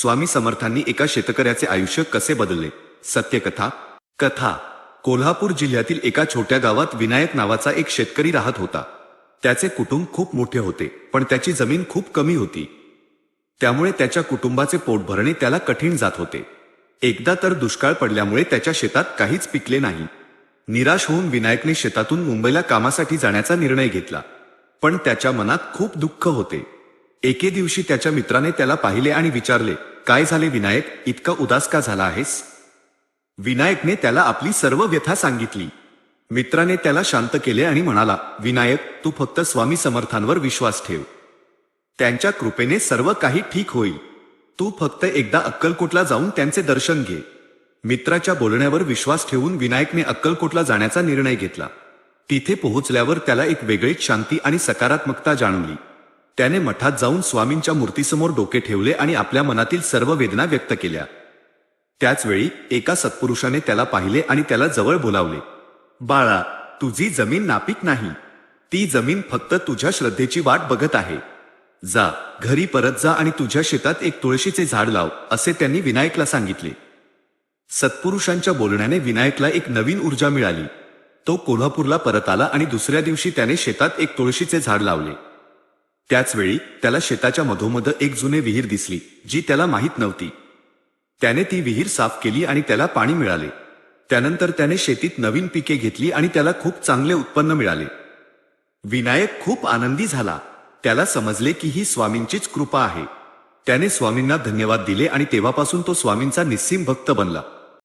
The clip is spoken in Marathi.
स्वामी समर्थांनी एका शेतकऱ्याचे आयुष्य कसे बदलले? सत्यकथा कथा. कोल्हापूर जिल्ह्यातील एका छोट्या गावात विनायक नावाचा एक शेतकरी राहत होता. त्याचे कुटुंब खूप मोठे होते पण त्याची जमीन खूप कमी होती. त्यामुळे त्याच्या कुटुंबाचे पोट भरणे त्याला कठीण जात होते. एकदा तर दुष्काळ पडल्यामुळे त्याच्या शेतात काहीच पिकले नाही. निराश होऊन विनायकने शेतातून मुंबईला कामासाठी जाण्याचा निर्णय घेतला. पण त्याच्या मनात खूप दुःख होते. एके दिवशी त्याच्या मित्राने त्याला पाहिले आणि विचारले काय झाले विनायक? इतका उदास का झाला आहेस? विनायकने त्याला आपली सर्व व्यथा सांगितली. मित्राने त्याला शांत केले आणि म्हणाला विनायक तू फक्त स्वामी समर्थांवर विश्वास ठेव. त्यांच्या कृपेने सर्व काही ठीक होईल. तू फक्त एकदा अक्कलकोटला जाऊन त्यांचे दर्शन घे. मित्राच्या बोलण्यावर विश्वास ठेवून विनायकने अक्कलकोटला जाण्याचा निर्णय घेतला. तिथे पोहोचल्यावर त्याला एक वेगळीच शांती आणि सकारात्मकता जाणवली. त्याने मठात जाऊन स्वामींच्या मूर्तीसमोर डोके ठेवले आणि आपल्या मनातील सर्व वेदना व्यक्त केल्या. त्याचवेळी एका सत्पुरुषाने त्याला पाहिले आणि त्याला जवळ बोलावले. बाळा तुझी जमीन नापीक नाही. ती जमीन फक्त तुझ्या श्रद्धेची वाट बघत आहे. जा घरी परत जा आणि तुझ्या शेतात एक तुळशीचे झाड लाव असे त्यांनी विनायकला सांगितले. सत्पुरुषांच्या बोलण्याने विनायकला एक नवीन ऊर्जा मिळाली. तो कोल्हापूरला परत आला आणि दुसऱ्या दिवशी त्याने शेतात एक तुळशीचे झाड लावले. त्याचवेळी त्याला शेताच्या मधोमध एक जुने विहीर दिसली जी त्याला माहीत नव्हती. त्याने ती विहीर साफ केली आणि त्याला पाणी मिळाले. त्यानंतर त्याने शेतीत नवीन पिके घेतली आणि त्याला खूप चांगले उत्पन्न मिळाले. विनायक खूप आनंदी झाला. त्याला समजले की ही स्वामींचीच कृपा आहे. त्याने स्वामींना धन्यवाद दिले आणि तेव्हापासून तो स्वामींचा निस्सीम भक्त बनला.